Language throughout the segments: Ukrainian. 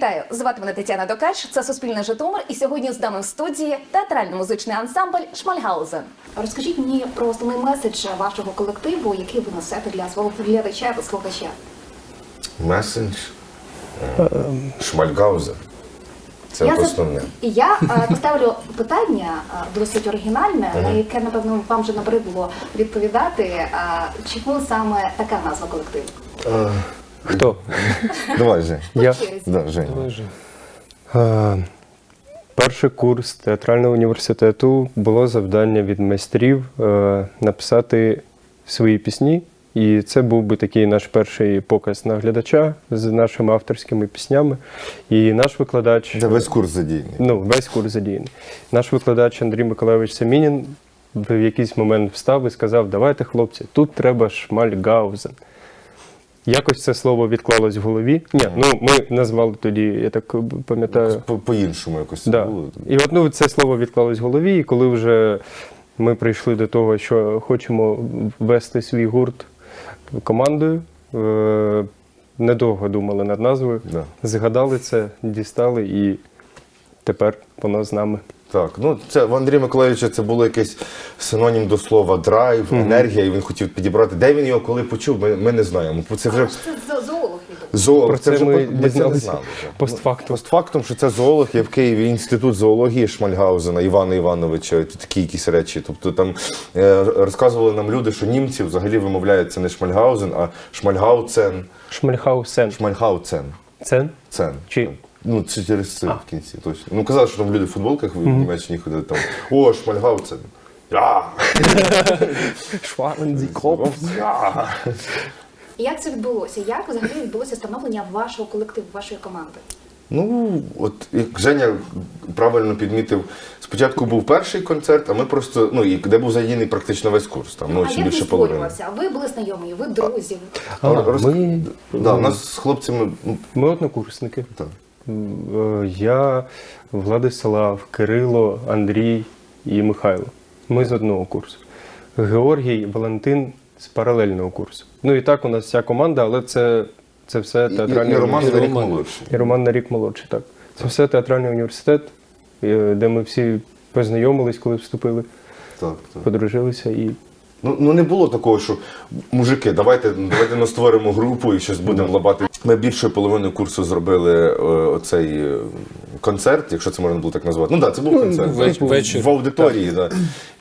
Вітаю, звати мене Тетяна Докаш. Це Суспільне Житомир. І сьогодні з нами в студії театрально-музичний ансамбль Шмальгаузен. Розкажіть мені про основний меседж вашого колективу, який ви несете для свого глядача та слухача. Месендж е, Шмальгаузен. Це за- основне. Я е, поставлю питання е, досить оригінальне, на яке напевно вам вже набридло відповідати. Е, Чому саме така назва колективу? Хто? Давай, Жень. Я. Да, Жень. А, перший курс театрального університету було завдання від майстрів е, написати свої пісні. І це був би такий наш перший показ на глядача з нашими авторськими піснями. І наш викладач. Це весь курс задійний. Ну, весь курс задіяний. Наш викладач Андрій Миколайович Семінін в якийсь момент встав і сказав: давайте, хлопці, тут треба шмальгаузен. Якось це слово відклалось в голові. Ні, ну ми назвали тоді, я так пам'ятаю. По- По-іншому якось це Да. було. І от ну, це слово відклалось в голові, і коли вже ми прийшли до того, що хочемо ввести свій гурт командою, е- недовго думали над назвою, Да. згадали це, дістали, і тепер воно з нами. Так, ну це в Андрія Миколаївича це було якесь синонім до слова драйв, енергія, і він хотів підібрати. Де він його коли почув, ми, ми не знаємо. Це вже Це зоолог зоолог. Про це вже ми по- це не знали вже. постфактум. Постфактум, що це зоолог, є в Києві інститут зоології Шмальгаузена Івана Івановича, такі якісь речі. Тобто там е, розказували нам люди, що німці взагалі вимовляють це не Шмальгаузен, а Шмальгауцен. Шмальхаусен. Шмальгауцен. Цен? Цен. Чи- Ну, це через це в кінці, точно. Ну, казали, що там люди в футболках в Німеччині ходили там. О, Шмальгауцен. Я! Шварензікоп. Я! Як це відбулося? Як взагалі відбулося становлення вашого колективу, вашої команди? Ну, от як Женя правильно підмітив, спочатку був перший концерт, а ми просто, ну, і де був задіяний практично весь курс, там, ну, а чи як більше він половини. створювався? Ви були знайомі, ви друзі. А, Роз- ми, Да, у нас з хлопцями, ну, ми однокурсники. так. Я, Владислав, Кирило, Андрій і Михайло. Ми з одного курсу. Георгій, Валентин з паралельного курсу. Ну і так у нас вся команда, але це, це все І, і, театральний і Роман на рік молодший. І Роман на рік молодший, так. Це все театральний університет, е, де ми всі познайомились, коли вступили, Так, так. подружилися і Ну, ну не було такого, що мужики, давайте, давайте ми створимо групу і щось будемо лабати. Ми більше половини курсу зробили е, оцей е, концерт, якщо це можна було так назвати. Ну так, да, це був концерт ве- да, вечір. в аудиторії. Да.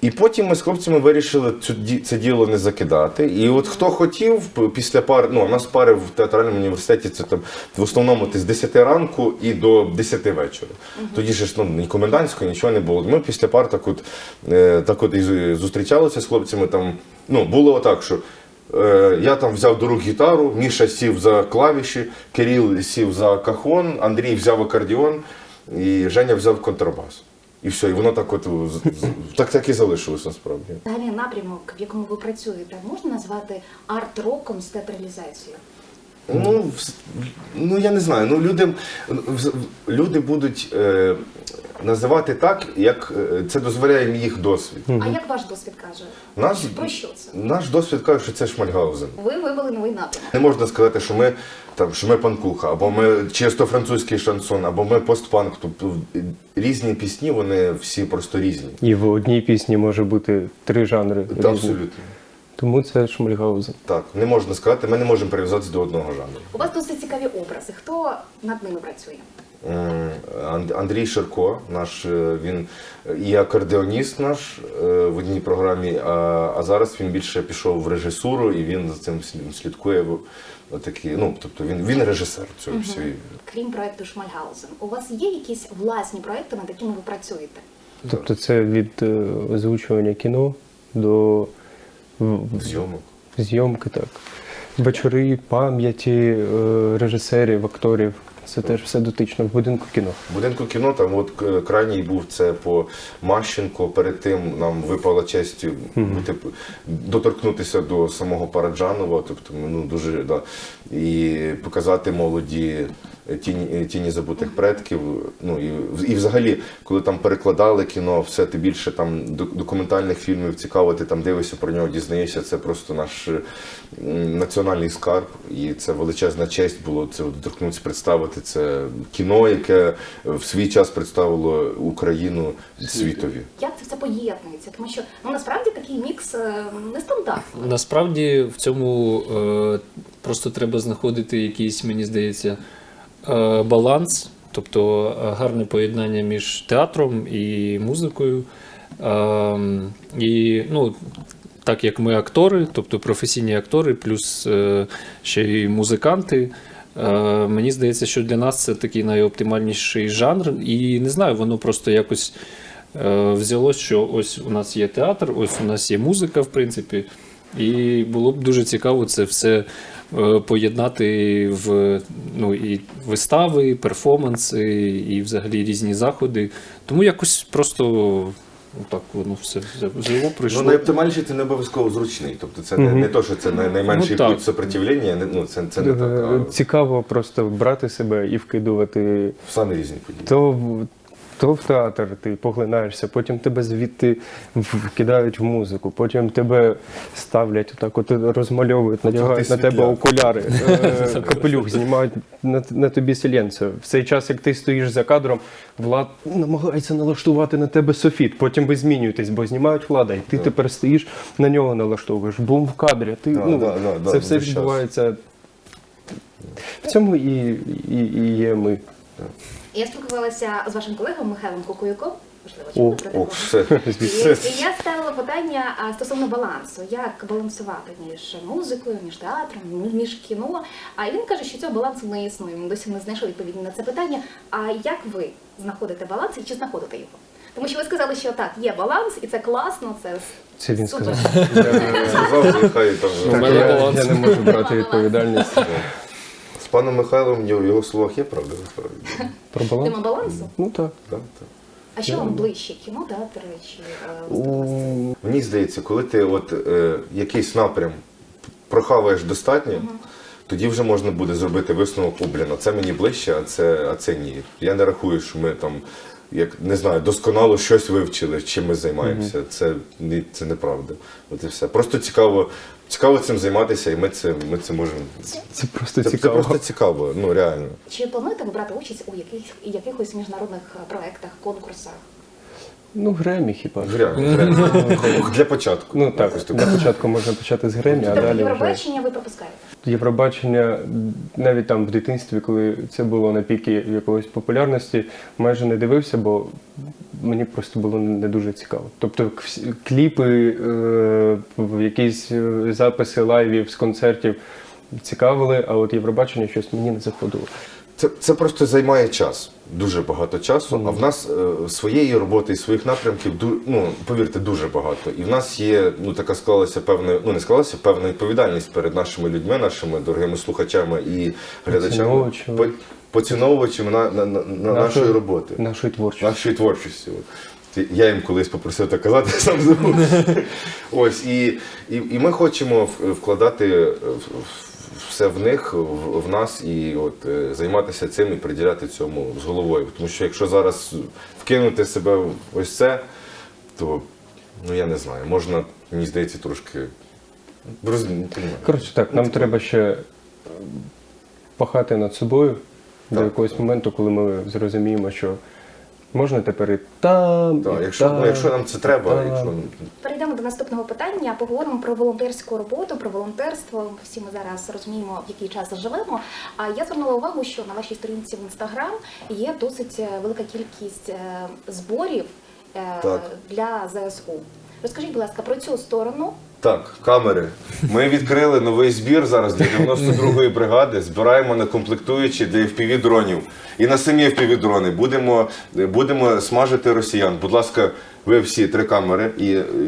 І потім ми з хлопцями вирішили цю ді- це діло не закидати. І от хто хотів після пари, ну у нас пари в театральному університеті це там в основному ти з 10 ранку і до 10 вечора. Тоді ж ну, ні комендантської, нічого не було. Ми після пар так от, е, так от і зустрічалися з хлопцями. Там, ну, було отак, що е, я там взяв до рук гітару, Міша сів за клавіші, Кирил сів за кахон, Андрій взяв акордіон і Женя взяв контрабас. І все, і воно так от так, так і залишилось насправді. Далі напрямок, в якому ви працюєте, можна назвати арт-роком з театралізацією? Ну, ну я не знаю. Ну люди, люди будуть е, називати так, як е, це дозволяє їх досвід. А як ваш досвід каже? Наш, Про що це? наш досвід каже, що це Шмальгаузен. Ви вибрали новий напрямок. Не можна сказати, що ми там, що ми панкуха, або ми чисто французький шансон, або ми постпанк. Тобто різні пісні, вони всі просто різні. І в одній пісні може бути три жанри. Та, абсолютно. Тому це Шмальгаузен. Так, не можна сказати, ми не можемо прив'язатися до одного жанру. У вас досить цікаві образи. Хто над ними працює? Андрій Ширко, наш е, він і акордеоніст наш е, в одній програмі, а, а зараз він більше пішов в режисуру і він за цим слід- слідкує. в- Отакі, ну, тобто він, він режисер цього всього. Крім проекту Шмальгаузен, у вас є якісь власні проекти, над якими ви працюєте? Тобто це від е, озвучування кіно до Зйомок. зйомки, так. Вечори пам'яті е, режисерів, акторів. Це теж все дотично в будинку кіно. В будинку кіно там от крайній був це по Мащенко. Перед тим нам випала честь бути, доторкнутися до самого Параджанова, тобто ну дуже да, і показати молоді е, тіні, е, тіні забутих предків. Ну і, і взагалі, коли там перекладали кіно, все ти більше там док- документальних фільмів цікаво, ти там дивишся про нього, дізнаєшся. Це просто наш е, національний скарб, і це величезна честь було це доторкнутися, представити це кіно, яке в свій час представило Україну світові. Як це все поєднується? Тому що ну насправді такий мікс е, нестандартний. Насправді в цьому е, просто треба знаходити якийсь, мені здається, е, баланс, тобто е, гарне поєднання між театром і музикою. Е, і ну, так як ми актори, тобто професійні актори, плюс е, ще й музиканти. е, Мені здається, що для нас це такий найоптимальніший жанр, і не знаю, воно просто якось е, взялось, що ось у нас є театр, ось у нас є музика, в принципі, і було б дуже цікаво це все е, поєднати в ну, і вистави, перформанси, і взагалі різні заходи. Тому якось просто так воно все взяло, прийшло. Ну, найоптимальніший це не обов'язково зручний. Тобто це не, не то, що це най- найменший Ну, так. путь сопротивлення, не- ну, це, це не так. Е, А Цікаво просто брати себе і вкидувати в самі різні події. то то в театр ти поглинаєшся, потім тебе звідти в- кидають в музику, потім тебе ставлять отак, от розмальовують, надягають на тебе окуляри, е, капелюх, знімають на, на тобі сіленцію. В цей час, як ти стоїш за кадром, влад намагається налаштувати на тебе софіт. Потім ви змінюєтесь, бо знімають влада, і ти тепер стоїш на нього налаштовуєш. Бум в кадрі. Ти, Да, ну, да, да, да, це все весь час. відбувається. В цьому і, і, і є ми. Я спілкувалася з вашим колегою Михайлом Кукуюком. Можливо, О, про О, такого? все. І, і я ставила питання а, стосовно балансу, як балансувати між музикою, між театром, між кіно. А він каже, що цього балансу не існує. Він досі не знайшов відповіді на це питання. А як ви знаходите баланс і чи знаходите його? Тому що ви сказали, що так, є баланс, і це класно, це Це він супер. сказав. Сказав, нехай там. У мене я, баланс. я не можу брати відповідальність. Паном Михайлом в його- словах є правда насправді. Про баланс? Тема балансу? Ну так. так, так. А що вам ближче? Кіно, театр чи е, У, Мені здається, коли ти от е, якийсь напрям прохаваєш достатньо, тоді вже можна буде зробити висновок, о, блін, а це мені ближче, а це, а це ні. Я не рахую, що ми там, як не знаю, досконало щось вивчили, чим ми займаємося. Це, ні, це неправда. От і все. Просто цікаво, цікаво цим займатися, і ми це, ми це можемо. це просто Це, це цікаво. просто цікаво, ну реально. Чи плануєте ви брати участь у яких, якихось міжнародних е, проектах, конкурсах? Ну, Гремі хіба. Реально, реально. Для початку. Ну так, для початку можна почати з Гремі, а Тобто далі вже. Євробачення ви пропускаєте? Євробачення навіть там в дитинстві, коли це було на піки якоїсь популярності, майже не дивився, бо мені просто було не дуже цікаво. Тобто кліпи, е, якісь е, записи лайвів з концертів цікавили, а от Євробачення щось мені не заходило. Це, це просто займає час, дуже багато часу. А в нас е, своєї роботи і своїх напрямків ду- ну, повірте, дуже багато. І в нас є ну така склалася певна, ну не склалася певна відповідальність перед нашими людьми, нашими дорогими слухачами і глядачами, Поціновувачами. по- поціновувачами на, на, на, на нашої роботи, Нашої творчості. нашої творчості. Я їм колись попросив так казати, сам забув. Ось і, і, і ми хочемо вкладати е, в- в- все в них, в, в нас, і от е, займатися цим і приділяти цьому з головою. Тому що якщо зараз вкинути себе в ось це, то ну я не знаю, можна, мені здається, трошки роз... ну. Коротше, так, нам треба ще е, пахати над собою до якогось моменту, коли ми зрозуміємо, що можна тепер і там. Так, і якщо, там, ну, якщо нам це треба, там. якщо Перейдемо до наступного питання. Поговоримо про волонтерську роботу, про волонтерство. Всі ми зараз розуміємо, в який час живемо. А я звернула увагу, що на вашій сторінці в інстаграм є досить е, велика кількість е, зборів е, Так. для ЗСУ. Розкажіть, будь ласка, про цю сторону. Так, камери. Ми відкрили новий збір зараз для 92-ї бригади. Збираємо на комплектуючі для FPV дронів. І на самі FPV дрони будемо, будемо смажити росіян. Будь ласка, ви всі три камери, і,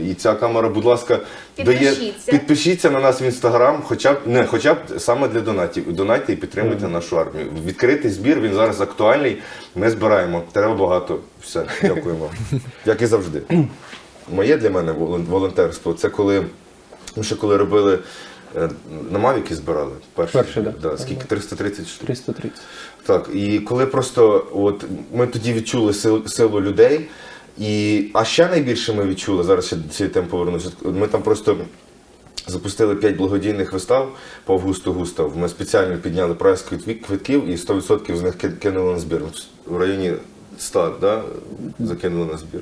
і ця камера, будь ласка, Підпишіться. підпишіться на нас в інстаграм, хоча б не, хоча б саме для донатів. Донайте і підтримуйте нашу армію. Відкритий збір, він зараз актуальний. Ми збираємо. Треба багато. Все, дякуємо. Як і завжди. Моє для мене волон- волонтерство це коли ми ще коли робили Е, На Мавіки збирали перший. Перший, да. да. Скільки? 330 штук. 330. Так, і коли просто от ми тоді відчули силу, силу людей, і, а ще найбільше ми відчули, зараз ще до цієї теми повернуся. Ми там просто запустили 5 благодійних вистав по Августу Густав. Ми спеціально підняли прайс квитків і 100% з них кинули на збір. В районі 100 да, закинули на збір.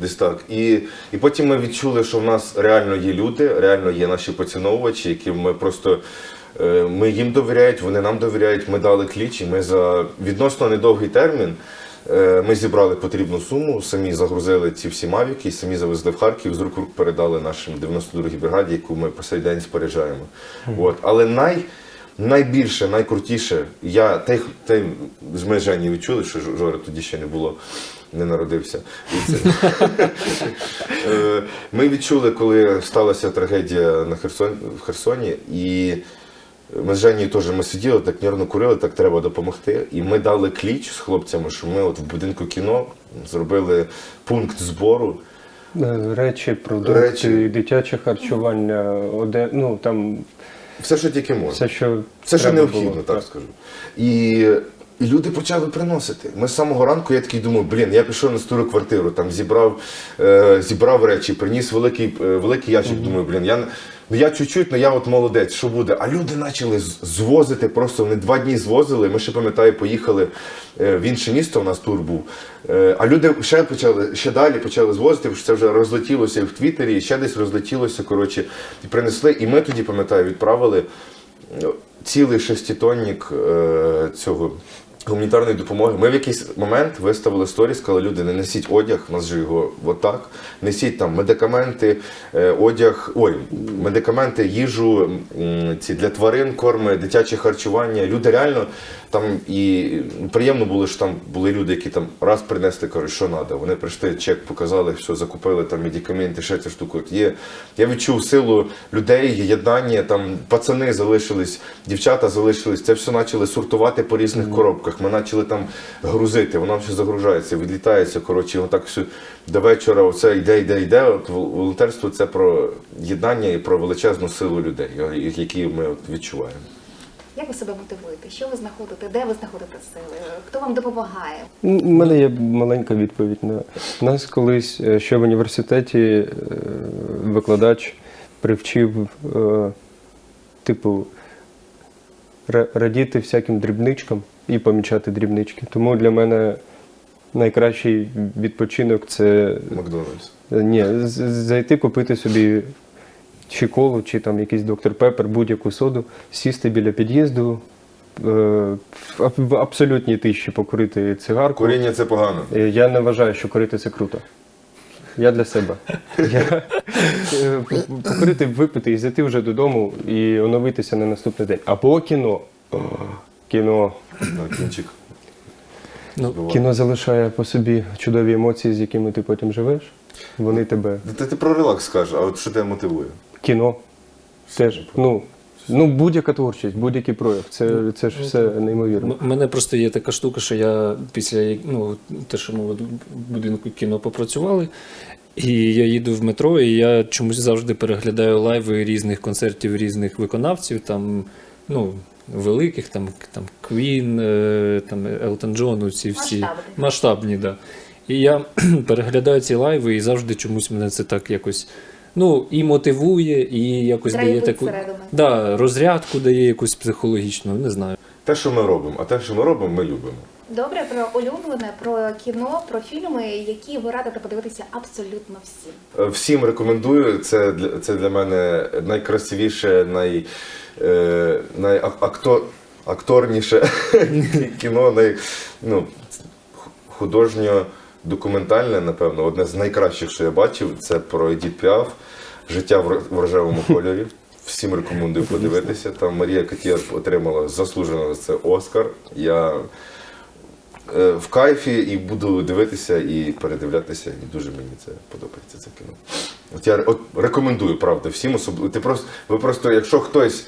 Десь так. І, і потім ми відчули, що в нас реально є люди, реально є наші поціновувачі, які ми просто. е, Ми їм довіряють, вони нам довіряють. Ми дали кліч, і ми за відносно недовгий термін е, ми зібрали потрібну суму, самі загрузили ці всі мавіки, самі завезли в Харків, з рук рук передали нашим 92-й бригаді, яку ми по сей день споряджаємо. От. Але най, найбільше, найкрутіше, я те, те з з відчули, що Жора тоді ще не було, не народився. І це, Е, Ми відчули, коли сталася трагедія на Херсон, в Херсоні, і ми з Женєю теж ми сиділи, так нервно курили, так треба допомогти. І ми дали кліч з хлопцями, що ми от в будинку кіно зробили пункт збору. Е, Речі, продукти, Речі. дитяче харчування, оде, ну там Все, що тільки можна. все, що Все, що треба необхідно, було. так, скажу. І, і люди почали приносити. Ми з самого ранку я такий думав, блін, я пішов на стару квартиру, там зібрав, е, зібрав речі, приніс великий, е, великий ящик. Думаю, блін, я, ну я чуть-чуть, ну я от молодець, що буде? А люди почали звозити, просто вони два дні звозили. Ми ще пам'ятаю, поїхали е, в інше місто, у нас тур був. Е, а люди ще почали, ще далі почали звозити, що це вже розлетілося і в Твіттері, і ще десь розлетілося. Коротше, і принесли. І ми тоді, пам'ятаю, відправили цілий шеститонник е, цього гуманітарної допомоги. Ми в якийсь момент виставили сторіс, сказали, люди, не несіть одяг, у нас же його отак. Несіть там медикаменти, е, одяг, ой, медикаменти, їжу, ці для тварин, корми, дитяче харчування. Люди реально там і приємно було, що там були люди, які там раз принесли, кажуть, що треба. Вони прийшли, чек показали, все, закупили там медикаменти, ще цю штуку. От є. Я відчув силу людей, єднання, там пацани залишились, дівчата залишились. Це все почали сортувати по різних коробках. Ми почали там грузити, воно все загружається, відлітається. Коротше, отак все до вечора. Оце йде, йде, йде. От волонтерство це про єднання і про величезну силу людей, які ми от відчуваємо. Як ви себе мотивуєте? Що ви знаходите? Де ви знаходите сили? Хто вам допомагає? У мене є маленька відповідь на нас колись е, ще в університеті е, викладач привчив, е, типу, радіти всяким дрібничкам і помічати дрібнички. Тому для мене найкращий відпочинок це Макдональдс. е, ні, зайти купити собі чи колу, чи там якийсь доктор Пепер, будь-яку соду, сісти біля під'їзду. е, В абсолютній тиші покурити цигарку. Куріння це погано. Е, Я не вважаю, що курити це круто. Я для себе. Я, покурити, випити і зайти вже додому і оновитися на наступний день. Або кіно. Кіно. На кінчик. Ну, Кіно залишає по собі чудові емоції, з якими ти потім живеш. Вони тебе. Та ти про релакс скажеш, а от що тебе мотивує? Кіно. Теж. Ну, ну будь-яка творчість, будь-який прояв. Це, це ж все неймовірно. У мене просто є така штука, що я після ну, те, що ми в будинку кіно попрацювали, і я їду в метро, і я чомусь завжди переглядаю лайви різних концертів різних виконавців, там, ну, великих, там, там Queen, е, там Елтон Джон, ці всі Масштабні. масштабні, да. І я переглядаю ці лайви, і завжди чомусь мене це так якось. Ну, і мотивує, і якось дає таку всередину. да, розрядку дає якусь психологічну, не знаю. Те, що ми робимо, а те, що ми робимо, ми любимо. Добре, про улюблене, про кіно, про фільми, які ви радите подивитися абсолютно всім. Е, Всім рекомендую. Це для це для мене найкрасивіше, най, е, най акторніше кіно, най, ну, художньо документальне, напевно, одне з найкращих, що я бачив, це про Едіт Піаф, життя в рожевому кольорі. Всім рекомендую подивитися. Там Марія Катєр отримала заслужено за це Оскар. Я в кайфі і буду дивитися і передивлятися. І дуже мені це подобається це кіно. От я от рекомендую, правда, всім особливо. Ти просто, ви просто, якщо хтось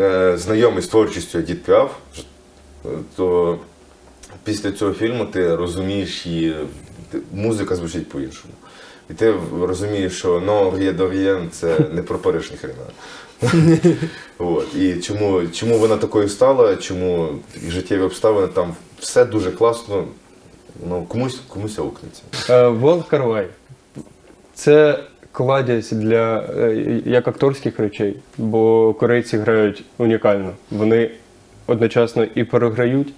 е, знайомий з творчістю Едіт Піаф, ж- е, то після цього фільму ти розумієш її, музика звучить по-іншому. І ти розумієш, що «но є дов'єн це не про Париж ніхрена. І чому вона такою стала, чому життєві обставини там все дуже класно. Ну, комусь, комусь аукнеться. Е, Волк Карвай. Це кладязь для е, як акторських речей, бо корейці грають унікально. Вони одночасно і переграють,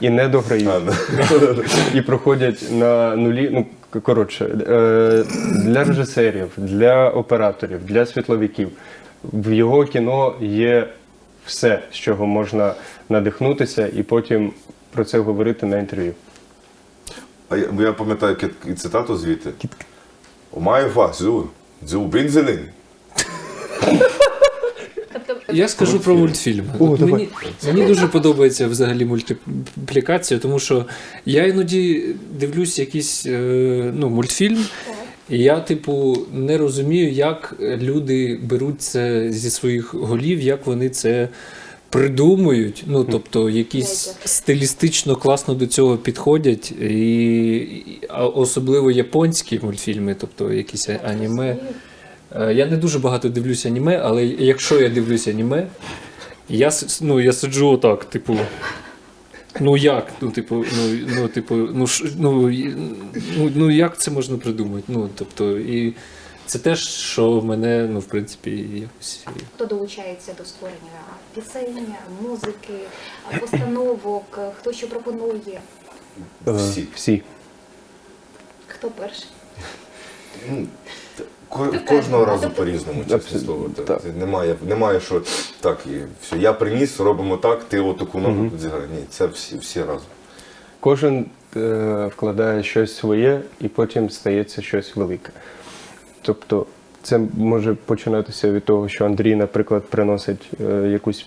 і не дограють, і проходять на нулі. Ну, коротше, е, для режисерів, для операторів, для світловиків. В його кіно є все, з чого можна надихнутися, і потім про це говорити на інтерв'ю. А я, я пам'ятаю цитату звідти. Омаю фа, зу, зу, бензелин. Тобто, Я скажу про мультфільми. О, мені, мені дуже подобається взагалі мультиплікація, тому що я іноді дивлюсь якийсь е, ну, мультфільм, і я, типу, не розумію, як люди беруть це зі своїх голів, як вони це. Придумують, ну тобто якісь стилістично класно до цього підходять, і, і особливо японські мультфільми, тобто якісь а- аніме. Е, Я не дуже багато дивлюся аніме, але якщо я дивлюся аніме, я, ну, я сиджу отак, типу. Ну як? Ну, типу, ну, ну, типу, ну, ш- ну, ну, ну як це можна придумати? Ну, тобто, і це теж, що мене, ну, в принципі, якось. хто долучається до створення пісень, музики, постановок, хто що пропонує, Е, Всі. Всі. хто перший? Ну, ко- кожного разу по-різному, чесне слово. Так. Немає, немає, що так, і все. Я приніс, робимо так, ти отаку ногу тут зіграй. Ні, це всі, всі разом. Кожен е, вкладає щось своє і потім стається щось велике. Тобто це може починатися від того, що Андрій, наприклад, приносить е, якусь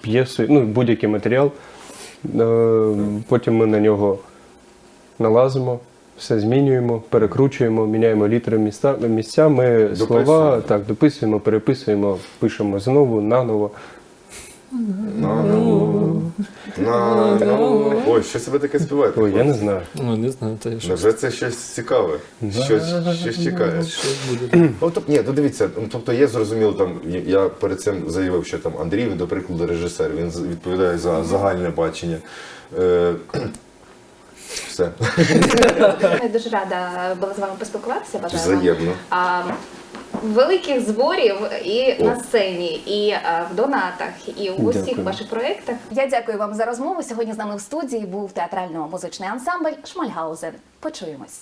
п'єсу, ну, будь-який матеріал. Е, потім ми на нього налазимо, все змінюємо, перекручуємо, міняємо літери міста, місцями, слова, Дописуємо. так, дописуємо, переписуємо, пишемо знову, наново. На, ну, на, ну. Ой, що себе таке співаєте? Ой, я не знаю. Ну, не знаю, та я що. Невже це щось цікаве? Щось, щось чекає. Буде? Ну, тобто, ні, ну дивіться, ну, тобто є зрозуміло, там я перед цим заявив, що там Андрій, до прикладу, режисер, він відповідає за загальне бачення. Е, все, Я дуже рада була з вами поспілкуватися. Бажаю вам взаємно. а, великих зборів і О. на сцені, і а, в донатах, і у усіх Дякую. ваших проєктах. Я дякую вам за розмову. Сьогодні з нами в студії був театрально-музичний ансамбль Шмальгаузен. Почуємось.